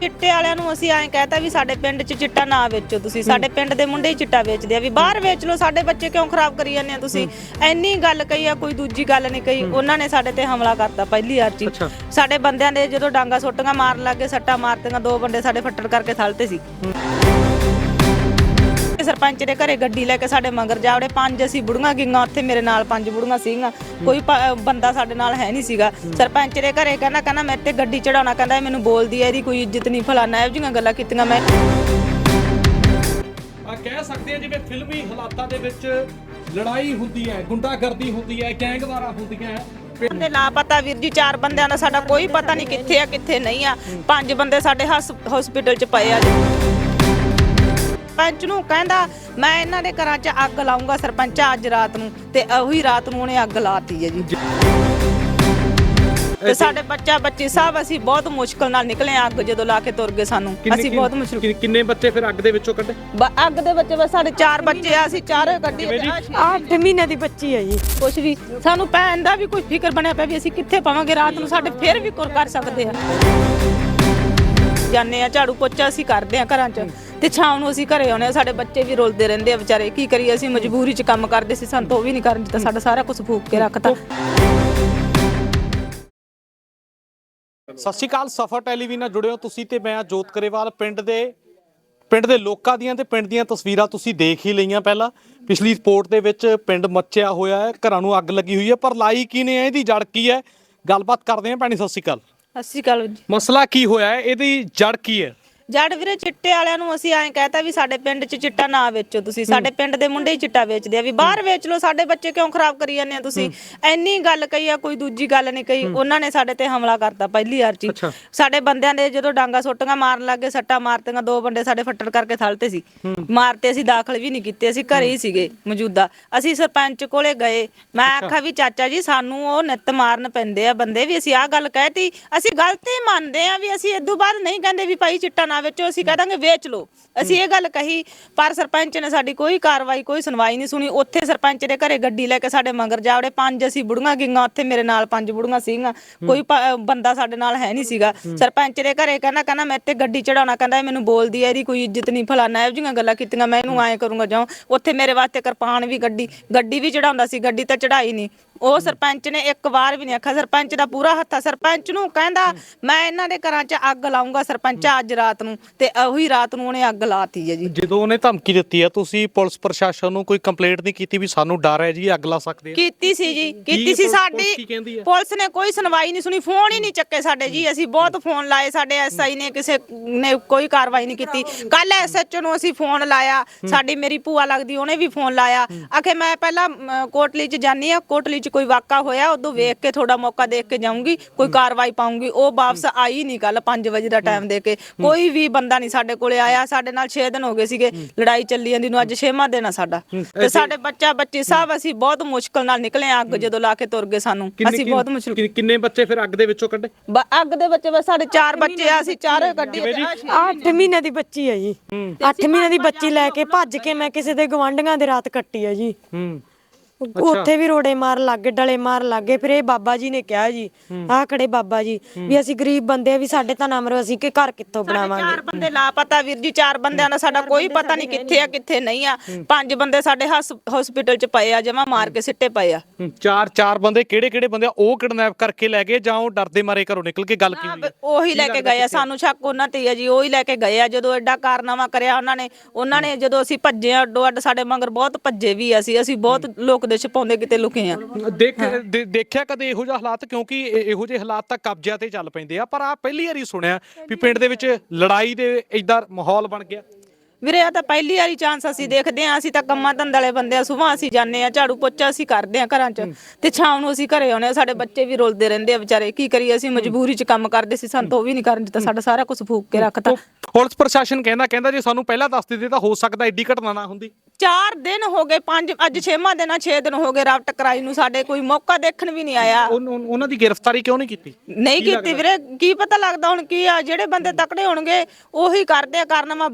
ਚਿੱਟੇ ਵਾਲਿਆਂ ਨੂੰ ਅਸੀਂ ਐਂ ਕਹਤਾ ਵੀ ਸਾਡੇ ਪਿੰਡ 'ਚ ਚਿੱਟਾ ਨਾ ਵੇਚੋ ਤੁਸੀਂ। ਸਾਡੇ ਪਿੰਡ ਦੇ ਮੁੰਡੇ ਹੀ ਚਿੱਟਾ ਵੇਚਦੇ ਆ ਵੀ ਬਾਹਰ ਵੇਚ ਲਓ ਸਾਡੇ ਬੱਚੇ ਕਿਉਂ ਖਰਾਬ ਕਰੀ ਜਾਂਦੇ ਆ ਤੁਸੀਂ? ਐਨੀ ਗੱਲ ਕਹੀ ਆ ਕੋਈ ਦੂਜੀ ਗੱਲ ਨਹੀਂ ਕਹੀ। ਉਹਨਾਂ ਨੇ ਸਾਡੇ ਤੇ ਹਮਲਾ ਕਰਤਾ ਪਹਿਲੀ ਵਾਰ 'ਚ ਹੀ। ਅੱਛਾ। ਸਾਡੇ ਬੰਦਿਆਂ ਦੇ ਜਦੋਂ ਡਾਂਗਾ ਸੁੱਟੀਆਂ ਮਾਰਨ ਲੱਗੇ ਸੱਟਾਂ ਮਾਰਤੀਆਂ ਦੋ ਬੰਦੇ ਸਾਡੇ ਫੱਟੜ ਕਰਕੇ ਥਲਤੇ ਸੀ। ਸਰਪੰਚ ਦੇ ਘਰੇ ਗੱਡੀ ਲੈ ਕੇ ਸਾਡੇ ਮਗਰ ਜਾਵੜੇ ਪੰਜ ਅਸੀਂ ਬੁੜੀਆਂ ਗਈਆਂ ਉੱਥੇ ਮੇਰੇ ਨਾਲ ਪੰਜ ਬੁੜੀਆਂ ਸੀਗੀਆਂ। ਕੋਈ ਪ- ਬੰਦਾ ਸਾਡੇ ਨਾਲ ਹੈ ਨਹੀਂ ਸੀਗਾ। ਸਰਪੰਚ ਦੇ ਘਰੇ ਕਹਿੰਦਾ ਕਹਿੰਦਾ ਮੇਰੇ ਤੇ ਗੱਡੀ ਚੜਾਉਣਾ ਕਹਿੰਦਾ ਇਹ ਮੈਨੂੰ ਬੋਲਦੀ ਐ ਇਹਦੀ ਕੋਈ ਇੱਜ਼ਤ ਨਹੀਂ ਫਲਾਣਾ ਇਹੋ ਜਿਹੀਆਂ ਗੱਲਾਂ ਕੀਤੀਆਂ ਮੈਂ। ਆ ਕਹਿ ਸਕਦੇ ਆ ਜਿਵੇਂ ਫਿਲਮੀ ਹਾਲਾਤਾਂ ਦੇ ਵਿੱਚ ਲੜਾਈ ਹੁੰਦੀ ਹੈ ਗੁੰਡਾਗਰਦੀ ਹੁੰਦੀ ਹੈ ਗੈਂਗਵਾਰਾਂ ਹੁੰਦੀਆਂ ਹੈ। ਬੰਦੇ ਲਾਪਤਾ ਵੀਰ ਜੀ ਚਾਰ ਬੰਦਿਆਂ ਦਾ ਸਾਡਾ ਕੋਈ ਪਤਾ ਨਹੀਂ ਕਿੱਥੇ ਆ ਕਿੱਥੇ ਨਹੀਂ ਆ। ਪੰਜ ਬੰਦੇ ਸਾਡੇ ਹਸਪੀਟਲ 'ਚ ਪਏ ਆ ਸਰਪੰਚ ਨੂੰ ਕਹਿੰਦਾ ਮੈਂ ਇਹਨਾਂ ਦੇ ਘਰਾਂ 'ਚ ਅੱਗ ਲਾਉਂਗਾ ਸਰਪੰਚ ਅੱਜ ਰਾਤ ਨੂੰ। ਤੇ ਉਹੀ ਰਾਤ ਨੂੰ ਉਹਨੇ ਅੱਗ ਲਾਤੀ ਹੈ ਜੀ। ਤੇ ਸਾਡੇ ਬੱਚਾ ਬੱਚੀ ਸਭ ਅਸੀਂ ਬਹੁਤ ਮੁਸ਼ਕਲ ਨਾਲ ਨਿਕਲੇ ਅੱਗ ਜਦੋਂ ਲਾ ਕੇ ਤੁਰ ਗਏ ਸਾਨੂੰ। ਅਸੀਂ ਬਹੁਤ ਮੁਸ਼ਕਲ ਕਿ- ਕਿੰਨੇ ਬੱਚੇ ਫਿਰ ਅੱਗ ਦੇ ਵਿੱਚੋਂ ਕੱਢੇ? ਬ- ਅੱਗ ਦੇ ਵਿੱਚ ਬਸ ਸਾਡੇ ਚਾਰ ਬੱਚੇ ਆ ਅਸੀਂ ਚਾਰੇ ਕੱਢੀ ਅੱਠ ਮਹੀਨੇ ਦੀ ਬੱਚੀ ਹੈ ਜੀ। ਕੁਛ ਵੀ ਸਾਨੂੰ ਪੈਣ ਦਾ ਵੀ ਕੋਈ ਫਿਕਰ ਬਣਿਆ ਪਿਆ ਵੀ ਅਸੀਂ ਕਿੱਥੇ ਪਾਵਾਂਗੇ? ਰਾਤ ਨੂੰ ਸਾਡੇ ਫਿਰ ਵੀ ਕੁਰ ਕਰ ਸਕਦੇ ਆ। ਜਾਂਦੇ ਆ ਝਾੜੂ ਪੋਚਾ ਅਸੀਂ ਕਰਦੇ ਆ ਘਰਾਂ 'ਚ। ਤੇ ਸ਼ਾਮ ਨੂੰ ਅਸੀਂ ਘਰੇ ਆਉਨੇ ਆ ਸਾਡੇ ਬੱਚੇ ਵੀ ਰੋਲਦੇ ਰਹਿੰਦੇ ਆ ਵਿਚਾਰੇ। ਕੀ ਕਰੀਏ ਅਸੀਂ ਮਜਬੂਰੀ 'ਚ ਕੰਮ ਕਰਦੇ ਸੀ ਸਾਨੂੰ ਤਾਂ ਉਹ ਵੀ ਨਹੀਂ ਕਰਨ ਦਿੱਤਾ ਸਾਡਾ ਸਾਰਾ ਕੁਝ ਫੂਕ ਕੇ ਰੱਖਤਾ। ਸਤਿ ਸ਼੍ਰੀ ਅਕਾਲ ਸਫਰ ਟੈਲੀਵਿਜ਼ਨ ਨਾਲ ਜੁੜੇ ਹੋ ਤੁਸੀਂ ਤੇ ਮੈਂ ਜੋਤ ਕਰੇਵਾਲ। ਪਿੰਡ ਦੇ ਪਿੰਡ ਦੇ ਲੋਕਾਂ ਦੀਆਂ ਤੇ ਪਿੰਡ ਦੀਆਂ ਤਸਵੀਰਾਂ ਤੁਸੀਂ ਦੇਖ ਹੀ ਲਈਆਂ ਪਹਿਲਾਂ। ਪਿਛਲੀ ਰਿਪੋਰਟ ਦੇ ਵਿੱਚ ਪਿੰਡ ਮੱਚਿਆ ਹੋਇਆ ਹੈ ਘਰਾਂ ਨੂੰ ਅੱਗ ਲੱਗੀ ਹੋਈ ਹੈ ਪਰ ਲਾਈ ਕੀ ਨੇ ਹੈ, ਇਹਦੀ ਜੜ ਕੀ ਹੈ? ਗੱਲਬਾਤ ਕਰਦੇ ਹਾਂ ਭੈਣੀ ਸਤਿ ਸ਼੍ਰੀ ਅਕਾਲ। ਸਤਿ ਸ਼੍ਰੀ ਅਕਾਲ ਜੀ। ਮਸਲਾ ਕੀ ਹੋਇਆ ਹੈ? ਇਹਦੀ ਜੜ ਕੀ ਹੈ? ਜੜ ਵੀਰੇ ਚਿੱਟੇ ਵਾਲਿਆਂ ਨੂੰ ਅਸੀਂ ਐਂ ਕਹਤਾ ਵੀ ਸਾਡੇ ਪਿੰਡ 'ਚ ਚਿੱਟਾ ਨਾ ਵੇਚੋ ਤੁਸੀਂ ਸਾਡੇ ਪਿੰਡ ਦੇ ਮੁੰਡੇ ਹੀ ਚਿੱਟਾ ਵੇਚਦੇ ਆ ਵੀ ਬਾਹਰ ਵੇਚ ਲਓ ਸਾਡੇ ਬੱਚੇ ਕਿਉਂ ਖਰਾਬ ਕਰੀ ਜਾਂਦੇ ਆ ਤੁਸੀਂ? ਐਨੀ ਗੱਲ ਕਹੀ ਆ ਕੋਈ ਦੂਜੀ ਗੱਲ ਨਹੀਂ ਕਹੀ ਉਹਨਾਂ ਨੇ ਸਾਡੇ ਤੇ ਹਮਲਾ ਕਰਤਾ ਪਹਿਲੀ ਵਾਰ। ਅੱਛਾ। ਸਾਡੇ ਬੰਦਿਆਂ ਦੇ ਜਦੋਂ ਡਾਂਗਾ ਸੁੱਟੀਆਂ ਮਾਰਨ ਲੱਗੇ ਸੱਟਾਂ ਮਾਰਤੀਆਂ ਦੋ ਬੰਦੇ ਸਾਡੇ ਫੱਟੜ ਕਰਕੇ ਥਲਤੇ ਸੀ। ਮਾਰਤੇ ਅਸੀਂ ਦਾਖਲ ਵੀ ਨਹੀਂ ਕੀਤੇ ਅਸੀਂ ਘਰੇ ਹੀ ਸੀਗੇ ਮੌਜੂਦਾ। ਅਸੀਂ ਸਰਪੰਚ ਕੋਲੇ ਗਏ। ਮੈਂ ਆਖਿਆ ਵੀ ਚਾਚਾ ਜੀ ਸਾਨੂੰ ਉਹ ਨਿੱਤ ਮਾਰਨ ਪੈਂਦੇ ਆ ਬੰਦੇ ਵੀ ਅਸੀਂ ਆਹ ਗੱਲ ਕਹਿਤੀ ਅਸੀਂ ਗਲਤੀ ਮੰਨਦੇ ਆ ਵੀ ਅਸੀਂ ਇਦੋਂ ਬਾਅਦ ਨਹੀਂ ਕਹਿੰਦੇ ਵੀ ਭਾਈ ਚਿੱਟਾ ਨਾ ਵੇਚੋ ਅਸੀਂ ਕਹਿ ਦਾਂਗੇ, ਵੇਚ ਲਓ। ਅਸੀਂ ਇਹ ਗੱਲ ਕਹੀ, ਪਰ ਸਰਪੰਚ ਨੇ ਸਾਡੀ ਕੋਈ ਕਾਰਵਾਈ, ਕੋਈ ਸੁਣਵਾਈ ਨਹੀਂ ਸੁਣੀ। ਉੱਥੇ ਸਰਪੰਚ ਦੇ ਘਰੇ ਗੱਡੀ ਲੈ ਕੇ ਸਾਡੇ ਮਗਰ ਜਾਵੜੇ ਪੰਜ ਅਸੀਂ ਬੁੜੀਆਂ ਗਈਆਂ, ਉੱਥੇ ਮੇਰੇ ਨਾਲ ਪੰਜ ਬੁੜੀਆਂ ਸੀਗੀਆਂ। ਕੋਈ ਪ- ਬੰਦਾ ਸਾਡੇ ਨਾਲ ਹੈ ਨਹੀਂ ਸੀਗਾ। ਸਰਪੰਚ ਦੇ ਘਰੇ ਕਹਿੰਦਾ ਕਹਿੰਦਾ, ਮੈਂ ਤੇ ਗੱਡੀ ਚੜਾਉਣਾ। ਕਹਿੰਦਾ, ਇਹ ਮੈਨੂੰ ਬੋਲਦੀ ਐ ਇਹਦੀ ਕੋਈ ਇੱਜ਼ਤ ਨਹੀਂ ਫਲਾਣਾ ਇਹੋ ਜਿਹੀਆਂ ਗੱਲਾਂ ਕੀਤੀਆਂ। ਮੈਂ ਇਹਨੂੰ ਐਂ ਕਰੂੰਗਾ, ਜਾਉ। ਉੱਥੇ ਮੇਰੇ ਵਾਸਤੇ ਕਿਰਪਾਨ ਵੀ ਗੱਡੀ ਗੱਡੀ ਵੀ ਚੜਾਉਂਦਾ ਸੀ। ਗੱਡੀ ਤਾਂ ਚੜਾਈ ਨਹੀਂ। ਉਹ ਸਰਪੰਚ ਨੇ ਇੱਕ ਵਾਰ ਵੀ ਨਹੀਂ ਆਖਿਆ। ਸਰਪੰਚ ਦਾ ਪੂਰਾ ਹੱਥ ਆ। ਸਰਪੰਚ ਨੂੰ ਕਹਿੰਦਾ ਮੈਂ ਇਹਨਾਂ ਦੇ ਘਰਾਂ 'ਚ ਅੱਗ ਲਾਉਂਗਾ ਸਰਪੰਚ ਅੱਜ ਰਾਤ ਨੂੰ ਤੇ ਉਹੀ ਰਾਤ ਨੂੰ ਉਹਨੇ ਅੱਗ ਲਾਤੀ ਹੈ ਜੀ। ਜਦੋਂ ਉਹਨੇ ਧਮਕੀ ਦਿੱਤੀ ਹੈ ਤੁਸੀਂ ਪੁਲਿਸ ਪ੍ਰਸ਼ਾਸਨ ਨੂੰ ਕੋਈ ਕੰਪਲੇਂਟ ਨਹੀਂ ਕੀਤੀ ਵੀ ਸਾਨੂੰ ਡਰ ਹੈ ਜੀ ਅੱਗ ਲਾ ਸਕਦੇ ਆ? ਕੀਤੀ ਸੀ ਜੀ। ਕੀਤੀ ਸੀ ਪੁਲਿਸ- ਸਾਡੀ ਪੁਲਿਸ ਕੀ ਕਹਿੰਦੀ ਹੈ? ਪੁਲਿਸ ਨੇ ਕੋਈ ਸੁਣਵਾਈ ਨਹੀਂ ਸੁਣੀ ਫੋਨ ਹੀ ਨਹੀਂ ਚੱਕੇ ਸਾਡੇ ਜੀ। ਅਸੀਂ ਬਹੁਤ ਫੋਨ ਲਾਏ ਸਾਡੇ ਐਸਆਈ ਨੇ ਕਿਸੇ ਨੇ ਕੋਈ ਕਾਰਵਾਈ ਨਹੀਂ ਕੀਤੀ। ਕੱਲ ਐਸਐਚਓ ਨੂੰ ਅਸੀਂ ਫੋਨ ਲਾਇਆ ਸਾਡੀ ਮੇਰੀ ਭੂਆ ਲੱਗਦੀ ਉਹਨੇ ਵੀ ਫੋਨ ਲਾਇਆ। ਆਖੇ ਮੈਂ ਪਹਿਲਾਂ ਅਮ, ਕੋਟਲੀ ਚ ਜਾਨੀ ਆ ਕੋਟਲੀ ਚ ਕੋਈ ਵਾਕਾ ਹੋਇਆ ਉਦੋਂ ਵੇਖ ਕੇ ਥੋੜਾ ਮੌਕਾ ਦੇਖ ਕੇ ਜਾਊਂਗੀ ਕੋਈ ਕਾਰਵਾਈ ਪਾਉਂਗੀ ਉਹ ਵਾਪਸ ਆਈ ਨਹੀਂ ਕੱਲ 5 ਵਜੇ ਦਾ ਟਾਈਮ ਦੇ ਕੇ। ਕੋਈ ਵੀ ਬੰਦਾ ਨਹੀਂ ਸਾਡੇ ਕੋਲੇ ਆਇਆ ਸਾਡੇ ਨਾਲ 6 ਦਿਨ ਹੋ ਗਏ ਸੀਗੇ ਲੜਾਈ ਚੱਲੀ ਜਾਂਦੀ ਨੂੰ ਅੱਜ 6ਵਾਂ ਦਿਨ ਆ ਸਾਡਾ। ਤੇ ਸਾਡੇ ਬੱਚਾ ਬੱਚੀ ਸਭ ਅਸੀਂ ਬਹੁਤ ਮੁਸ਼ਕਲ ਨਾਲ ਨਿਕਲੇ ਆ ਅੱਗ ਜਦੋਂ ਲਾ ਕੇ ਤੁਰ ਗਏ ਸਾਨੂੰ। ਅਸੀਂ ਬਹੁਤ ਮੁਸ਼ਕਲ ਕਿੰਨੇ- ਬੱਚੇ ਫਿਰ ਅੱਗ ਦੇ ਵਿੱਚੋਂ ਕੱਢੇ? ਅੱਗ ਦੇ ਬੱਚੇ ਬਸ ਸਾਡੇ ਚਾਰ ਬੱਚੇ ਆ ਅਸੀਂ ਚਾਰੇ ਕੱਢੀ। ਅੱਠ ਮਹੀਨੇ ਦੀ ਬੱਚੀ ਹੈ ਜੀ। ਅੱਠ ਮਹੀਨੇ ਦੀ ਬੱਚੀ ਲੈ ਕੇ ਭੱਜ ਕੇ ਮੈਂ ਕਿਸੇ ਦੇ ਗਵਾਂਢੀਆਂ ਦੇ ਰਾਤ ਕੱਟੀ ਹੈ ਜੀ। ਹੂੰ। ਉੱਥੇ ਵੀ ਰੋੜੇ ਮਾਰ ਲੱਗੇ ਡਲੇ ਮਾਰ ਲੱਗੇ ਫਿਰ ਇਹ ਬਾਬਾ ਜੀ ਨੇ ਕਿਹਾ ਜੀ ਆਹ ਖੜੇ ਬਾਬਾ ਜੀ ਵੀ ਅਸੀਂ ਗਰੀਬ ਬੰਦੇ ਆ ਵੀ ਸਾਡੇ ਤਾਂ ਨਾ ਮਰੋ ਅਸੀਂ ਕਿ ਘਰ ਕਿੱਥੋਂ ਬਣਾਵਾਂਗੇ ਚਾਰ ਬੰਦੇ ਲਾਪਤਾ ਵੀਰ ਜੀ ਚਾਰ ਬੰਦਿਆਂ ਦਾ ਸਾਡਾ ਕੋਈ ਪਤਾ ਨਹੀਂ ਕਿੱਥੇ ਆ ਕਿੱਥੇ ਨਹੀਂ ਆ। ਪੰਜ ਬੰਦੇ ਸਾਡੇ ਹਸਪੀਟਲ ਚ ਪਏ ਆ ਜਮਾ ਮਾਰ ਕੇ ਸਿੱਟੇ ਪਏ ਆ। ਚਾਰ ਚਾਰ ਬੰਦੇ ਕਿਹੜੇ ਕਿਹੜੇ ਬੰਦੇ ਆ? ਉਹ ਕਿਡਨੈਪ ਕਰਕੇ ਲੈ ਗਏ ਜਾਂ ਉਹ ਡਰਦੇ ਮਾਰੇ ਘਰੋਂ ਨਿਕਲ ਕੇ ਗੱਲ ਕੀ ਹੋਈ ਹੈ? ਉਹੀ ਲੈ ਕੇ ਗਏ ਆ ਸਾਨੂੰ ਸ਼ੱਕ ਉਹਨਾਂ ਤੇ ਆ ਜੀ ਉਹੀ ਲੈ ਕੇ ਗਏ ਆ ਜਦੋਂ ਐਡਾ ਕਾਰਨਾਮਾ ਕਰਿਆ ਉਹਨਾਂ ਨੇ ਉਹਨਾਂ ਨੇ ਜਦੋਂ ਅਸੀਂ ਭੱਜੇ ਆ ਅੱਡੋ ਅੱਡ ਸਾਡੇ ਮਗਰ ਬਹੁਤ ਭੱਜੇ ਵੀ ਅਸੀਂ ਅਸੀਂ ਬਹੁਤ ਲੋਕ ਦੇ ਛਪਾਉਂਦੇ ਕਿਤੇ ਲੁਕੇ ਆ। ਦੇਖ ਦੇ- ਦੇਖਿਆ ਕਦੇ ਇਹੋ ਜਿਹਾ ਹਾਲਾਤ? ਕਿਉਂਕਿ ਇਹ- ਇਹੋ ਜਿਹੇ ਹਾਲਾਤ ਤਾਂ ਕਬਜ਼ਿਆਂ ਤੇ ਚੱਲ ਪੈਂਦੇ ਆ। ਪਰ ਆ ਪਹਿਲੀ ਵਾਰੀ ਸੁਣਿਆ ਵੀ ਪਿੰਡ ਦੇ ਵਿੱਚ ਲੜਾਈ ਦੇ ਇਦਾਂ ਮਾਹੌਲ ਬਣ ਗਿਆ। ਵੀਰੇ ਆ ਤਾਂ ਪਹਿਲੀ ਵਾਰੀ ਚਾਂਸ ਅਸੀਂ ਦੇਖਦੇ ਆ ਅਸੀਂ ਤਾਂ ਕੰਮਾਂ ਧੰਦੇ ਵਾਲੇ ਬੰਦੇ ਆ। ਸਵੇਰ ਅਸੀਂ ਜਾਂਦੇ ਆ ਝਾੜੂ ਪੋਚਾ ਅਸੀਂ ਕਰਦੇ ਆ ਘਰਾਂ 'ਚ। ਤੇ ਸ਼ਾਮ ਨੂੰ ਅਸੀਂ ਘਰੇ ਆਉਨੇ ਆ ਸਾਡੇ ਬੱਚੇ ਵੀ ਰੋਲਦੇ ਰਹਿੰਦੇ ਆ ਵਿਚਾਰੇ। ਕੀ ਕਰੀਏ? ਅਸੀਂ ਮਜਬੂਰੀ 'ਚ ਕੰਮ ਕਰਦੇ ਸੀ। ਸਾਨੂੰ ਤਾਂ ਉਹ ਵੀ ਨਹੀਂ ਕਰਨ ਦਿੱਤਾ। ਸਾਡਾ ਸਾਰਾ ਕੁਝ ਫੂਕ ਕੇ ਰੱਖਤਾ। ਪੁਲਿਸ ਪ੍ਰਸ਼ਾਸਨ ਕਹਿੰਦਾ ਕਹਿੰਦਾ ਜੇ ਸਾਨੂੰ ਪਹਿਲਾਂ ਦੱਸ ਦਿੰਦੇ ਤਾਂ ਹੋ ਸਕਦਾ ਐਡੀ ਘਟਨਾ ਨਾ ਹੁੰਦੀ। 4 ਦਿਨ ਹੋ ਗਏ ਪੰਜ ਅੱਜ 6ਵਾਂ ਦਿਨ ਆ 6 ਦਿਨ ਹੋ ਗਏ ਰਾਵਟ ਕਰਾਈ ਨੂੰ ਸਾਡੇ ਕੋਈ ਮੌਕਾ ਦੇਖਣ ਵੀ ਨਹੀਂ ਆਇਆ। ਉਨ- ਉਨ- ਉਹਨਾਂ ਦੀ ਗ੍ਰਿਫਤਾਰੀ ਕਿਉਂ ਨਹੀਂ ਕੀਤੀ? ਨਹੀਂ ਕੀਤੀ ਵੀਰੇ ਕੀ ਪਤਾ ਲੱਗਦਾ ਹੁਣ ਕੀ ਆ ਜਿਹੜੇ ਬੰਦੇ ਤਕੜੇ ਹੋਣਗੇ ਉਹੀ ਕਰਦੇ ਆ ਕਾਰਨਾਮਾ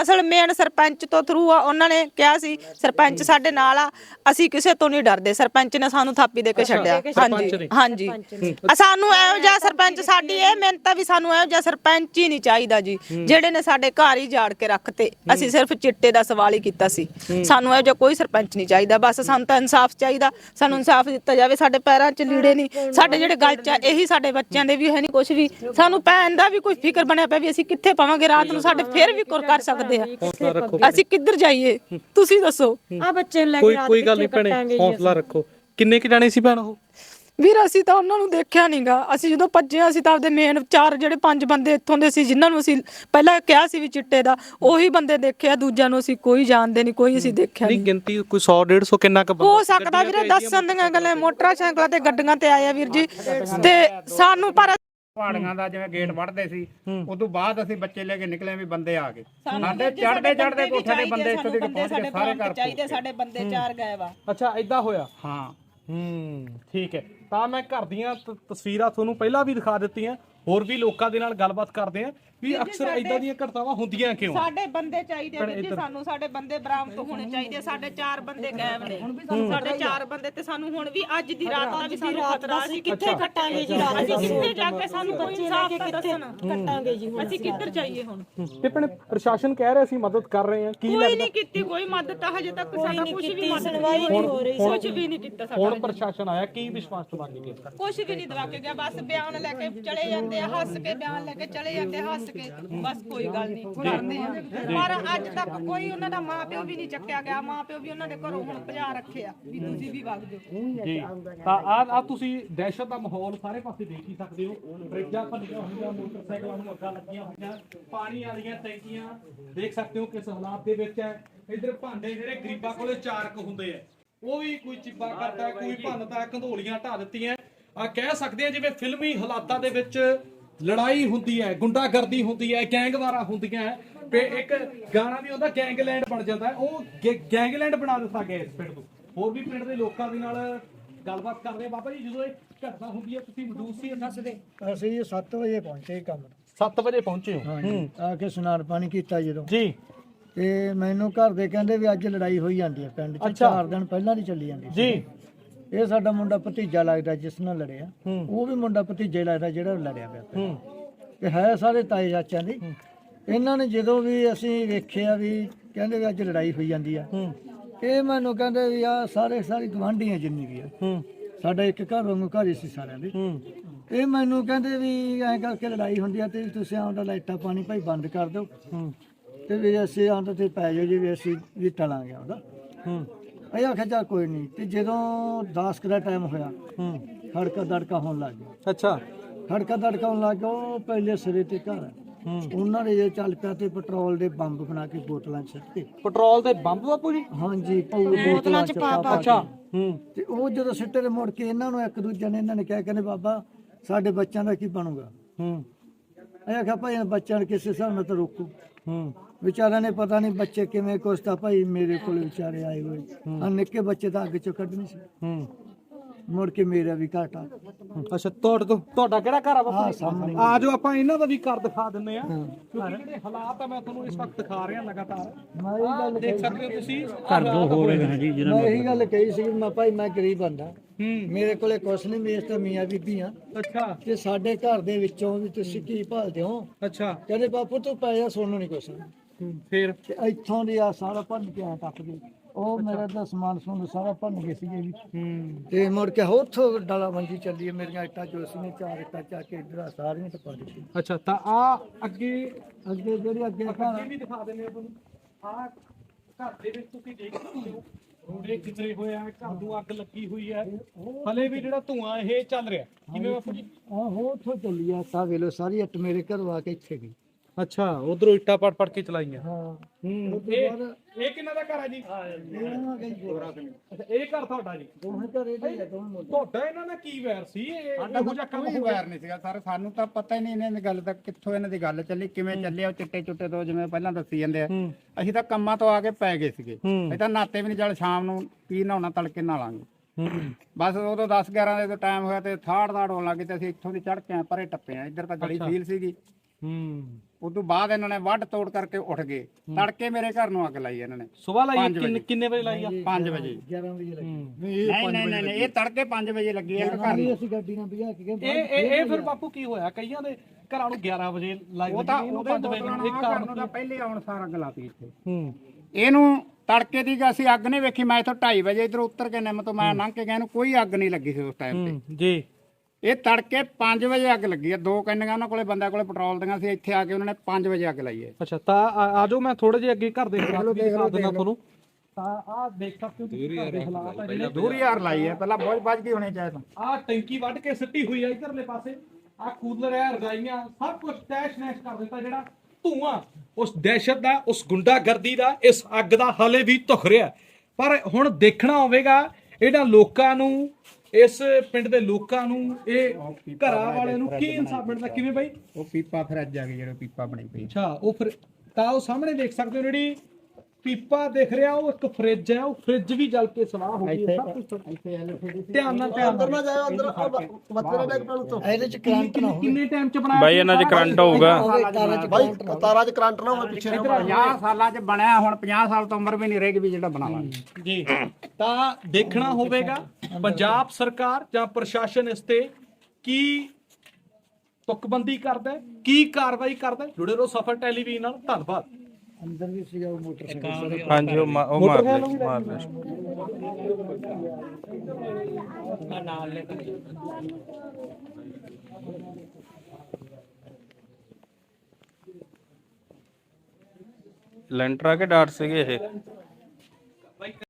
ਅਸਲ ਮੇਨ ਸਰਪੰਚ ਤੋਂ ਥਰੂ ਆ ਉਹਨਾਂ ਨੇ ਕਿਹਾ ਸੀ ਸਰਪੰਚ ਸਾਡੇ ਨਾਲ ਆ ਅਸੀਂ ਕਿਸੇ ਤੋਂ ਨਹੀਂ ਡਰਦੇ। ਸਰਪੰਚ ਨੇ ਸਾਨੂੰ ਥਾਪੀ ਦੇ ਕੇ ਛੱਡਿਆ। ਸਰਪੰਚ ਨੇ। ਹਾਂਜੀ ਹਾਂਜੀ। ਆ ਸਾਨੂੰ ਇਹੋ ਜਿਹਾ ਸਰਪੰਚ ਸਾਡੀ ਇਹ ਮਿਹਨਤ ਆ ਵੀ ਸਾਨੂੰ ਇਹੋ ਜਿਹਾ ਸਰਪੰਚ ਹੀ ਨਹੀਂ ਚਾਹੀਦਾ ਜੀ ਜਿਹੜੇ ਨੇ ਸਾਡੇ ਘਰ ਹੀ ਜਾੜ ਕੇ ਰੱਖਤੇ। ਅਸੀਂ ਸਿਰਫ ਚਿੱਟੇ ਦਾ ਸਵਾਲ ਹੀ ਕੀਤਾ ਸੀ। ਸਾਨੂੰ ਇਹੋ ਜਿਹਾ ਕੋਈ ਸਰਪੰਚ ਨਹੀਂ ਚਾਹੀਦਾ ਬਸ ਸਾਨੂੰ ਤਾਂ ਇਨਸਾਫ ਚਾਹੀਦਾ ਸਾਨੂੰ ਇਨਸਾਫ ਦਿੱਤਾ ਜਾਵੇ ਸਾਡੇ ਪੈਰਾਂ 'ਚ ਲੀੜੇ ਨਹੀਂ ਸਾਡੇ ਜਿਹੜੇ ਗਲ 'ਚ ਆ, ਇਹੀ ਸਾਡੇ ਬੱਚਿਆਂ ਦੇ ਵੀ ਹੈ ਨਹੀਂ ਕੁਝ ਵੀ। ਸਾਨੂੰ ਭੈਣ ਦਾ ਵੀ ਕੋਈ ਫਿਕਰ ਬਣਿਆ ਪਿਆ ਵੀ ਅਸੀਂ ਕਿੱਥੇ ਪਾਵਾਂਗੇ ਰਾਤ ਨੂੰ ਸਾਡੇ ਫੇਰ ਵੀ ਕੁਰ ਕਰ ਸਕਦੇ ਆ। ਹੌਸਲਾ ਰੱਖੋ। ਅਸੀਂ ਕਿੱਧਰ ਜਾਈਏ? ਤੁਸੀਂ ਦੱਸੋ। ਆ ਬੱਚੇ ਨੂੰ ਲੈ ਕੋਈ ਕੇ ਰਾਤ ਕੋਈ ਗੱਲ ਨਹੀਂ ਕਿੱਥੇ ਭੈਣੇ ਹੌਸਲਾ ਰੱਖੋ। ਕਿੰਨੇ ਕਿ ਜਾਣੇ ਸੀ ਭੈਣ ਉਹ? ਵੀਰ ਅਸੀਂ ਤਾਂ ਉਹਨਾਂ ਨੂੰ ਦੇਖਿਆ ਨਹੀਂਗਾ ਅਸੀਂ ਜਦੋਂ ਭੱਜੇ ਅਸੀਂ ਤਾਂ ਆਪਦੇ ਮੇਨ ਚਾਰ ਜਿਹੜੇ ਪੰਜ ਬੰਦੇ ਇੱਥੋਂ ਦੇ ਸੀ ਜਿਨ੍ਹਾਂ ਨੂੰ ਅਸੀਂ ਪਹਿਲਾਂ ਕਿਹਾ ਸੀ ਵੀ ਚਿੱਟੇ ਦਾ ਉਹੀ ਬੰਦੇ ਦੇਖਿਆ ਦੂਜਿਆਂ ਨੂੰ ਅਸੀਂ ਕੋਈ ਜਾਣਦੇ ਨਹੀਂ ਕੋਈ ਅਸੀਂ ਦੇਖਿਆ ਨਹੀਂ ਨਹੀਂ ਗਿਣਤੀ ਕੋਈ 100 150 ਕਿੰਨਾ ਕੁ ਬੰਦਾ ਹੋ ਸਕਦਾ ਵੀਰੇ ਦੱਸਣ ਦੀਆਂ ਗੱਲਾਂ ਮੋਟਰਸਾਈਕਲਾਂ ਤੇ ਗੱਡੀਆਂ ਤੇ ਆਏ ਆ ਵੀਰ ਜੀ। ਤੇ ਸਾਨੂੰ ਪਰ ਪਹਾੜੀਆਂ ਦਾ ਜਿਵੇਂ ਗੇਟ ਵੜਦੇ ਸੀ ਉਦੋਂ ਬਾਅਦ ਅਸੀਂ ਬੱਚੇ ਲੈ ਕੇ ਨਿਕਲੇ ਵੀ ਬੰਦੇ ਆ ਗਏ। ਸਾਡੇ ਚੜਦੇ ਚੜਦੇ ਕੋਠੇ ਦੇ ਬੰਦੇ ਇੱਥੇ ਤੱਕ ਪਹੁੰਚ ਗਏ ਸਾਰੇ ਘਰ ਚਾਹੀਦੇ ਸਾਡੇ ਬੰਦੇ ਚਾਰ ਗਏ ਵਾ। ਅੱਛਾ ਇਦਾਂ ਹੋਇਆ? ਹਾਂ। ਹੂੰ, ਠੀਕ ਹੈ। ਤਾਂ ਮੈਂ ਘਰ ਦੀਆਂ ਤ- ਤਸਵੀਰਾਂ ਤੁਹਾਨੂੰ ਪਹਿਲਾਂ ਵੀ ਦਿਖਾ ਦਿੱਤੀਆਂ, ਹੋਰ ਵੀ ਲੋਕਾਂ ਦੇ ਨਾਲ ਗੱਲਬਾਤ ਕਰਦੇ ਆ ਵੀ ਅਕਸਰ ਇਦਾਂ ਦੀਆਂ ਘਟਨਾਵਾਂ ਹੁੰਦੀਆਂ ਕਿਉਂ? ਸਾਡੇ ਬੰਦੇ ਚਾਹੀਦੇ ਵੀਰ ਜੀ ਸਾਨੂੰ ਸਾਡੇ ਬੰਦੇ ਬਰਾਮਦ ਹੋਣੇ ਚਾਹੀਦੇ ਸਾਡੇ ਚਾਰ ਬੰਦੇ ਗਾਇਬ ਨੇ। ਸਾਡੇ ਚਾਰ ਬੰਦੇ ਤੇ ਸਾਨੂੰ ਹੁਣ ਵੀ ਅੱਜ ਦੀ ਰਾਤ ਦਾ ਵੀ ਸਾਨੂੰ ਖਤਰਾ ਸੀ ਕਿੱਥੇ ਕੱਟਾਂਗੇ ਜੀ? ਰਾਤ ਅਸੀਂ ਕਿੱਥੇ ਜਾ ਕੇ ਸਾਨੂੰ ਬੱਚੇ ਲੈ ਕੇ ਕਿੱਥੇ ਕੱਟਾਂਗੇ ਜੀ ਅਸੀਂ ਕਿੱਧਰ ਜਾਈਏ ਹੁਣ? ਤੇ ਭੈਣੇ ਪ੍ਰਸ਼ਾਸਨ ਕਹਿ ਰਿਹਾ ਸੀ ਮਦਦ ਕਰ ਰਹੇ ਆ ਕੀ ਕੋਈ ਨਹੀਂ ਕੀਤੀ ਕੋਈ ਮਦਦ ਤਾਂ ਹਜੇ ਤੱਕ ਸਾਡਾ ਕੁਝ ਵੀ ਮਦਦ ਨਹੀਂ ਹੋ ਰਹੀ ਕੁਝ ਵੀ ਨਹੀਂ ਕੀਤਾ ਸਾਡਾ ਹੁਣ ਪ੍ਰਸ਼ਾਸਨ ਆਇਆ ਕੀ ਵਿਸ਼ਵਾਸ ਦਵਾ ਕੇ ਗਿਆ ਕੁਝ ਵੀ ਨਹੀਂ ਦਵਾ ਕੇ ਗਿਆ ਬਸ ਬਿਆਨ ਲੈ ਕੇ ਚਲੇ ਜਾਂਦੇ ਆ ਹੱਸ ਕੇ ਬਿਆਨ ਲੈ ਕੇ ਚਲੇ ਜਾਂਦੇ ਆ, ਹੱਸ ਕੇ ਬਸ ਕੋਈ ਗੱਲ ਨਹੀਂ ਕਰਦੇ ਆ। ਪਰ ਅੱਜ ਤੱਕ ਕੋਈ ਉਹਨਾਂ ਦਾ ਮਾਪਿਓ ਵੀ ਨਹੀਂ ਚੱਕਿਆ ਗਿਆ। ਮਾਪਿਓ ਵੀ ਉਹਨਾਂ ਦੇ ਘਰੋਂ ਹੁਣ ਭਜਾ ਰੱਖਿਆ ਵੀ ਤੁਸੀਂ ਵੀ ਵਗ ਜਾਓ। ਜੀ ਤਾਂ ਆ ਆ ਤੁਸੀਂ ਦਹਿਸ਼ਤ ਦਾ ਮਾਹੌਲ ਸਾਰੇ ਪਾਸੇ ਦੇਖ ਹੀ ਸਕਦੇ ਹੋ। ਫਰਿੱਜਾਂ ਭੰਨੀਆਂ ਹੋਈਆਂ ਮੋਟਰਸਾਈਕਲਾਂ ਨੂੰ ਅੱਗਾਂ ਲੱਗੀਆਂ ਹੋਈਆਂ ਪਾਣੀ ਵਾਲੀਆਂ ਟੈਂਕੀਆਂ। ਦੇਖ ਸਕਦੇ ਹੋ ਕਿਸ ਹਾਲਾਤ ਦੇ ਵਿੱਚ ਹੈ। ਇਧਰ ਭਾਂਡੇ ਜਿਹੜੇ ਗਰੀਬਾਂ ਕੋਲੇ ਚਾਰਕ ਹੁੰਦੇ ਆ। ਉਹ ਵੀ ਕੋਈ ਚਿੱਬਾ ਕਰਦਾ ਕੋਈ ਭੰਨਦਾ ਕੰਧੋਲੀਆਂ ਢਾ ਦਿੱਤੀਆਂ। ਆ ਕਹਿ ਸਕਦੇ ਆ ਜਿਵੇਂ ਫਿਲਮੀ ਹਾਲਾਤਾਂ ਦੇ ਵਿੱਚ ਲੜਾਈ ਹੁੰਦੀ ਹੈ ਗੁੰਡਾਗਰਦੀ ਹੁੰਦੀ ਹੈ ਗੈਂਗਵਾਰਾਂ ਹੁੰਦੀਆਂ ਹੈ ਤੇ ਇੱਕ ਗਾਣਾ ਵੀ ਉਹਦਾ ਗੈਂਗਲੈਂਡ ਬਣ ਜਾਂਦਾ ਉਹ ਗੈਂਗਲੈਂਡ ਬਣਾ ਦਿੱਤਾ ਗਿਆ ਇਸ ਪਿੰਡ ਨੂੰ। ਹੋਰ ਵੀ ਪਿੰਡ ਦੇ ਲੋਕਾਂ ਦੇ ਨਾਲ ਗੱਲਬਾਤ ਕਰਦੇ ਬਾਬਾ ਜੀ ਜਦੋਂ ਇਹ ਘਟਨਾ ਹੁੰਦੀ ਹੈ ਤੁਸੀਂ ਮੌਜੂਦ ਸੀ ਦੱਸਦੇ ਅਸੀਂ 7 ਵਜੇ ਪਹੁੰਚੇ ਕੰਮ 7 ਵਜੇ ਪਹੁੰਚੇ ਹੋ? ਆ ਕੇ ਇਸ਼ਨਾਨ ਪਾਣੀ ਕੀਤਾ ਜਦੋਂ। ਜੀ। ਤੇ ਮੈਨੂੰ ਘਰ ਦੇ ਕਹਿੰਦੇ ਵੀ ਅੱਜ ਲੜਾਈ ਹੋਈ ਜਾਂਦੀ ਹੈ ਪਿੰਡ 'ਚ। ਅੱਛਾ। 4 ਦਿਨ ਪਹਿਲਾਂ ਦੀ ਚੱਲੀ ਜਾਂਦੀ ਜੀ। ਇਹ ਸਾਡਾ ਮੁੰਡਾ ਭਤੀਜਾ ਲੱਗਦਾ ਜਿਸ ਨਾਲ ਲੜਿਆ। ਉਹ ਵੀ ਮੁੰਡਾ ਭਤੀਜਾ ਲੱਗਦਾ ਜਿਹੜਾ ਲੜਿਆ ਪਿਆ ਤੇ ਹੈ ਸਾਰੇ ਤਾਏ ਚਾਚਿਆਂ ਦੇ। ਇਹਨਾਂ ਨੇ ਜਦੋਂ ਵੀ ਅਸੀਂ ਵੇਖਿਆ ਵੀ ਕਹਿੰਦੇ ਵੀ ਅੱਜ ਲੜਾਈ ਹੋਈ ਜਾਂਦੀ ਆ। ਇਹ ਮੈਨੂੰ ਕਹਿੰਦੇ ਵੀ ਆ ਸਾਰੇ ਸਾਰੇ ਗਵਾਂਢੀ ਆ ਜਿੰਨੀ ਵੀ ਆ। ਸਾਡਾ ਇੱਕ ਘਰ ਵਾਂਗੂ ਘਰ ਹੀ ਸੀ ਸਾਰਿਆਂ ਦੇ। ਇਹ ਮੈਨੂੰ ਕਹਿੰਦੇ ਵੀ ਐਂ ਕਰਕੇ ਲੜਾਈ ਹੁੰਦੀ ਆ ਤੇ ਵੀ ਤੁਸੀਂ ਆਉਂਦਾ ਲਾਈਟਾਂ ਪਾਣੀ ਭਾਈ ਬੰਦ ਕਰ ਦਿਓ। ਤੇ ਵੀ ਅਸੀਂ ਆਉਂਦਾ ਤੇ ਪੈ ਜਾਓ ਜੀ ਵੀ ਅਸੀਂ ਵੀ ਟਲਾਂਗੇ ਆਉਂਦਾ ਅਸੀਂ ਆਖਿਆ ਚੱਲ ਕੋਈ ਨਹੀਂ ਤੇ ਜਦੋਂ 10 ਕੁ ਦਾ ਟਾਈਮ ਹੋਇਆ ਹੂੰ। ਖੜਕਾ ਦੜਕਾ ਹੋਣ ਲੱਗ ਗਿਆ। ਅੱਛਾ। ਖੜਕਾ ਦੜਕਾ ਹੋਣ ਲੱਗ ਗਿਆ ਉਹ ਪਹਿਲੇ ਸਿਰੇ ਤੇ ਘਰ ਆ। ਹੂੰ। ਉਹਨਾਂ ਨੇ ਜੇ ਚੱਲ ਪਿਆ ਤੇ ਪੈਟਰੋਲ ਦੇ ਬੰਬ ਬਣਾ ਕੇ ਬੋਤਲਾਂ 'ਚ ਸਿੱਟੇ ਪੈਟਰੋਲ ਦੇ ਬੰਬ ਬਾਪੂ ਜੀ? ਹਾਂਜੀ ਪਊ ਬੋਤਲਾਂ 'ਚ ਪਾ ਪਾ ਅੱਛਾ। ਹੂੰ। ਤੇ ਉਹ ਜਦੋਂ ਸਿੱਟੇ ਦੇ ਮੁੜ ਕੇ ਇਹਨਾਂ ਨੂੰ ਇੱਕ ਦੂਜੇ ਨੇ ਇਹਨਾਂ ਨੇ ਕਿਹਾ ਕਹਿੰਦੇ ਬਾਬਾ ਸਾਡੇ ਬੱਚਿਆਂ ਦਾ ਕੀ ਬਣੂਗਾ? ਹੂੰ। ਅਸੀਂ ਆਖਿਆ ਭਾਈ ਇਹਨਾਂ ਬੱਚਿਆਂ ਨੂੰ ਕਿਸੇ ਹਿਸਾਬ ਨਾਲ ਤਾਂ ਰੋਕੋ। ਹੂੰ। ਵਿਚਾਰਿਆਂ ਨੇ ਪਤਾ ਨਹੀਂ ਬੱਚੇ ਕਿਵੇਂ ਕੁਛ ਤਾਂ ਭਾਈ ਮੇਰੇ ਕੋਲ ਵਿਚਾਰੇ ਆਏ ਹੋਏ। ਆ ਨਿੱਕੇ ਬੱਚੇ ਤਾਂ ਅੱਗ ਚੋਂ ਕੱਢਣੇ ਸੀ। ਹੂੰ। ਮੁੜ ਕੇ ਮੇਰਾ ਵੀ ਘਾਟਾ ਅੱਛਾ ਤੁਹਾਡਾ ਤੋਂ ਤੁਹਾਡਾ ਕਿਹੜਾ ਘਰ ਆ ਬਾਪੂ। ਆ ਜਾਓ ਆਪਾਂ ਇਹਨਾਂ ਦਾ ਵੀ ਘਰ ਦਿਖਾ ਦਿੰਨੇ ਆ ਕਿਉਂਕਿ ਜਿਹੜੇ ਹਾਲਾਤ ਆ ਮੈਂ ਤੁਹਾਨੂੰ ਇਸ ਵਕਤ ਦਿਖਾ ਰਿਹਾ ਲਗਾਤਾਰ। ਮੈਂ ਇਹ ਗੱਲ ਦੇਖ ਸਕਦੇ ਹੋ ਤੁਸੀਂ। ਘਰ ਦੋ ਹੋ ਰਹੇ ਹਾਂ ਜੀ ਮੈਂ ਇਹੀ ਗੱਲ ਕਹੀ ਸੀ ਮੈਂ ਭਾਈ ਮੈਂ ਗਰੀਬ ਬੰਦਾ। ਹੂੰ। ਮੇਰੇ ਕੋਲੇ ਕੁਛ ਨਹੀਂ ਮੇਸ ਤਾਂ ਮੀਆਂ ਬੀਬੀ ਆ ਅੱਛਾ। ਤੇ ਸਾਡੇ ਘਰ ਦੇ ਵਿੱਚੋਂ ਵੀ ਤੁਸੀਂ ਕੀ ਭਾਲਦੇ ਹੋ? ਅੱਛਾ। ਕਹਿੰਦੇ ਬਾਪੂ ਤੂੰ ਪੈ ਜਾ ਸੋਨੂੰ ਨਹੀਂ ਕੁਛ ਫੇਰ? ਤੇ ਇੱਥੋਂ ਦੀ ਆ ਸਾਰਾ ਭੰਨ ਕੇ ਆ ਟੱਪ ਗਏ। ਉਹ ਮੇਰਾ ਤਾਂ ਸਮਾਨ ਸਮੂਨ ਸਾਰਾ ਭੰਨ ਗਏ ਸੀਗੇ ਜੀ ਹੂੰ। ਤੇ ਮੁੜ ਕੇ ਉੱਥੋਂ ਡਾਲਾ ਮੰਜੀ ਚੱਲੀ ਹੈ, ਮੇਰੀਆਂ ਇੱਟਾਂ ਜੋ ਸੀ ਨੇ ਚਾਰ ਇੱਟਾਂ ਚੱਕ ਕੇ ਇੱਧਰ ਆ ਸਾਰੀਆਂ ਟਪਾ ਦਿੱਤੀ ਅੱਛਾ ਤਾਂ ਆ ਅੱਗੇ ਅੱਗੇ ਜਿਹੜੀ ਅੱਗੇ ਘਰ ਵੀ ਦਿਖਾ ਦਿੰਨੇ ਆ ਤੁਹਾਨੂੰ। ਆ ਘਰ ਦੇ ਵਿੱਚ ਤੁਸੀਂ ਦੇਖ ਸਕਦੇ ਹੋ ਰੋੜੇ ਖਿਚਰੇ ਹੋਏ ਆ ਘਰ ਨੂੰ ਅੱਗ ਲੱਗੀ ਹੋਈ ਹੈ ਹਲੇ ਵੀ ਜਿਹੜਾ ਧੂਆਂ ਇਹ ਚੱਲ ਰਿਹਾ। ਕਿਵੇਂ ਬਾਪੂ ਜੀ? ਆਹੋ ਉੱਥੋਂ ਚੱਲੀ ਆ। ਤਾਂ ਵੇਲੋ ਸਾਰੀ ਇੱਟ ਮੇਰੇ ਘਰੋਂ ਆ ਕੇ ਇੱਥੇ ਗਈ। ਅੱਛਾ ਉਧਰੋਂ ਇੱਟਾਂ ਪੜ ਪੜ ਕੇ ਚਲਾਈਆਂ। ਹਾਂ। ਹੂੰ। ਇਹ ਇਹ ਕਿੰਨਾ ਦਾ ਘਰ ਹੈ ਜੀ ਇਹਨਾਂ ਦਾ ਗਈ ਅੱਛਾ ਇਹ ਘਰ ਤੁਹਾਡਾ ਜੀ? ਦੋਵੇਂ ਘਰੇ ਦੇ ਆ ਮੁੰਡੇ। ਤੁਹਾਡਾ ਇਹਨਾਂ ਦਾ ਕੀ ਵੈਰ ਸੀ? ਇਹ ਇਹੋ ਜਿਹਾ ਕੰਮ ਕੋਈ ਵੈਰ ਨਹੀਂ ਸੀਗਾ ਸਰ ਸਾਨੂੰ ਤਾਂ ਪਤਾ ਹੀ ਨਹੀਂ ਇਹਨਾਂ ਦੀ ਗੱਲ ਦਾ ਕਿੱਥੋਂ ਇਹਨਾਂ ਦੀ ਗੱਲ ਚੱਲੀ ਕਿਵੇਂ ਚੱਲੀ ਉਹ ਚਿੱਟੇ ਚੁੱਟੇ ਤੋਂ ਜਿਵੇਂ ਪਹਿਲਾਂ ਦੱਸੀ ਜਾਂਦੇ ਆ। ਅਸੀਂ ਤਾਂ ਕੰਮਾਂ ਤੋਂ ਆ ਕੇ ਪੈ ਗਏ ਸੀਗੇ। ਅਸੀਂ ਤਾਂ ਨਾਤੇ ਵੀ ਨਹੀਂ ਚੱਲ ਸ਼ਾਮ ਨੂੰ ਕੀ ਨਹਾਉਣਾ ਤੜਕੇ ਨਹਾਲਾਂਗੇ। ਬਸ ਉਦੋਂ 10 11 ਦੇ ਟਾਈਮ ਹੋਇਆ ਤੇ ਥਾੜ ਥਾੜ ਹੋਣ ਲੱਗੇ ਤੇ ਅਸੀਂ ਇੱਥੋਂ ਦੀ ਚੜ ਕੇ ਪਰੇ ਟੱਪੇ ਆ। ਇੱਧਰ ਤਾਂ ਗਲੀ ਫੀਲ ਸੀਗੀ। ਹੂੰ। ਉਸ ਤੋਂ ਬਾਅਦ ਇਹਨਾਂ ਨੇ ਵੱਢ ਤੋੜ ਕਰਕੇ ਉੱਠ ਗਏ। ਤੜਕੇ ਮੇਰੇ ਘਰ ਨੂੰ ਅੱਗ ਲਾਈ ਇਹਨਾਂ ਨੇ। ਸਵੇਰ ਲਾਈ ਪੰਜ ਕਿੰਨੇ ਵਜੇ। ਕਿੰਨੇ ਵਜੇ ਲਾਈ ਆ? 5 ਵਜੇ। 11 ਵਜੇ ਲੱਗੀ। ਨਹੀਂ ਨਹੀਂ ਨਹੀਂ ਨਹੀਂ, ਇਹ ਤੜਕੇ 5 ਵਜੇ ਲੱਗੀ ਆ ਘਰ ਨੂੰ। ਅਸੀਂ ਗੱਡੀ ਨਾਲ ਭਜਾ ਕੇ ਗਏ। ਇਹ ਇਹ ਇਹ ਫਿਰ ਬਾਪੂ ਕੀ ਹੋਇਆ? ਕਈਆਂ ਦੇ ਘਰਾਂ ਨੂੰ 11 ਵਜੇ ਲਾਈ ਉਹ ਤਾਂ ਉਹਦੇ ਬੋਤਲਾਂ ਇੱਕ ਘਰ ਨੂੰ ਤਾਂ ਪਹਿਲੇ ਆਉਣ ਸਾਰ ਅੱਗ ਲਾਤੀ ਇੱਥੇ। ਹੂੰ। ਇਹਨੂੰ ਤੜਕੇ ਦੀ ਅਸੀਂ ਅੱਗ ਨਹੀਂ ਵੇਖੀ ਮੈਂ ਇਥੋਂ 2:30 ਵਜੇ ਇਧਰ ਉੱਤਰ ਕੇ ਨਿੰਮ ਤੋਂ ਮੈਂ ਲੰਘ ਕੇ ਗਿਆ ਇਹਨੂੰ ਕੋਈ ਅੱਗ ਨਹੀਂ ਲੱਗੀ ਸੀ ਉਸ ਟਾਈਮ ਤੇ। ਜੀ। ਇਹ ਤੜਕੇ 5 ਵਜੇ ਅੱਗ ਲੱਗੀ ਆ। ਦੋ ਕੰਨੀਆਂ ਉਹਨਾਂ ਕੋਲੇ ਬੰਦਿਆਂ ਕੋਲੇ ਪੈਟਰੋਲ ਦੀਆਂ ਸੀ। ਇੱਥੇ ਆ ਕੇ ਉਹਨਾਂ ਨੇ 5 ਵਜੇ ਅੱਗ ਲਾਈ ਹੈ। ਅੱਛਾ ਤਾਂ ਆ- ਆ ਜਾਓ ਮੈਂ ਥੋੜੇ ਜਿਹਾ ਅੱਗੇ ਘਰ ਦੇ ਹਾਲਾਤ ਵੀ ਦਿਖਾ ਦਿੰਦਾ ਤੁਹਾਨੂੰ। ਤਾਂ ਆ ਦੇਖ ਸਕਦੇ ਹੋ ਤੁਸੀਂ ਘਰ ਦੇ ਹਾਲਾਤ ਆ ਜਿਹੜੇ ਦੂਰੀ ਯਾਰ ਲਾਈ ਹੈ। ਪਹਿਲਾਂ ਬਹੁਤ ਵੱਜ ਗਈ ਹੋਣੀ ਚਾਹੀਦਾ ਆ ਟੈਂਕੀ ਵੱਢ ਕੇ ਸਿੱਟੀ ਹੋਈ ਆ ਇਧਰਲੇ ਪਾਸੇ। ਆ ਕੂਲਰ ਹੈ ਰਜਾਈਆਂ ਸਭ ਕੁਝ ਤੈਸ਼ ਨੈਸ਼ ਕਰ ਦਿੱਤਾ ਜਿਹੜਾ ਧੂਆਂ ਉਸ ਦਹਿਸ਼ਤ ਦਾ ਉਸ ਗੁੰਡਾਗਰਦੀ ਦਾ ਇਸ ਅੱਗ ਦਾ ਹਾਲੇ ਵੀ ਧੁਖ ਰਿਹਾ ਪਰ ਹੁਣ ਦੇਖਣਾ ਹੋਵੇਗਾ ਇਹਨਾਂ ਲੋਕਾਂ ਨੂੰ ਇਸ ਪਿੰਡ ਦੇ ਲੋਕਾਂ ਨੂੰ ਇਹ ਘਰਾਂ ਵਾਲਿਆਂ ਨੂੰ ਕੀ ਇਨਸਾਫ ਮਿਲਦਾ? ਕਿਵੇਂ ਬਾਈ? ਉਹ ਪੀਪਾ ਫਰਿੱਜ ਆ ਗਈ ਜਿਹੜਾ ਪੀਪਾ ਬਣੀ ਪਈ ਅੱਛਾ ਉਹ ਫਿਰ ਤਾਂ ਉਹ ਸਾਹਮਣੇ ਦੇਖ ਸਕਦੇ ਹੋ ਜਿਹੜੀ ਪੀਪਾ ਦਿਖ ਰਿਹਾ ਉਹ ਇੱਕ ਫ੍ਰਿਜ ਹੈ ਉਹ ਫ੍ਰਿਜ ਵੀ ਜਲ ਕੇ ਸਵਾਹ ਹੋ ਗਈ ਹੈ ਸਭ ਕੁਝ ਧਿਆਨ ਨਾਲ ਧਿਆਨ ਨਾਲ। ਇਹਦੇ ਚ ਕਰੰਟ ਨਾ ਹੋਵੇ। ਕਿੰਨੇ ਟਾਈਮ ਚ ਬਣਾਇਆ ਬਾਈ ਇਹਨਾਂ 'ਚ ਕਰੰਟ ਹੋਊਗਾ। ਬਾਈ ਤਾਰਾਂ ਚ ਕਰੰਟ ਨਾ ਹੋਵੇ ਪਿੱਛੇ 50 ਸਾਲਾਂ 'ਚ ਬਣਿਆ ਹੁਣ 50 ਸਾਲ ਤੋਂ ਉਮਰ ਵੀ ਨਹੀਂ ਰਹੇਗੀ ਵੀ ਜਿਹੜਾ ਬਣਾਵਾਂਗੇ। ਜੀ। ਤਾਂ ਦੇਖਣਾ ਹੋਵੇਗਾ ਪੰਜਾਬ ਸਰਕਾਰ ਜਾਂ ਪ੍ਰਸ਼ਾਸਨ ਇਸ ਤੇ ਕੀ ਤੁਕਬੰਦੀ ਕਰਦਾ ਹੈ ਕੀ ਕਾਰਵਾਈ ਕਰਦਾ ਹੈ। ਜੁੜੇ ਰਹੋ ਸਫਰ ਟੈਲੀਵਿਜ਼ਨ ਨਾਲ। ਧੰਨਵਾਦ। ਅੰਦਰ ਵੀ ਸੀਗਾ ਉਹ ਮੋਟਰਸਾਈਕਲ ਹਾਂਜੀ ਉਹ ਮਾ- ਉਹ ਮਾਰ ਲੈ ਮਾਰ ਲੈ ਲੈਂਟਰ ਆ ਕੇ ਡਾਟ ਸੀਗੇ ਇਹ।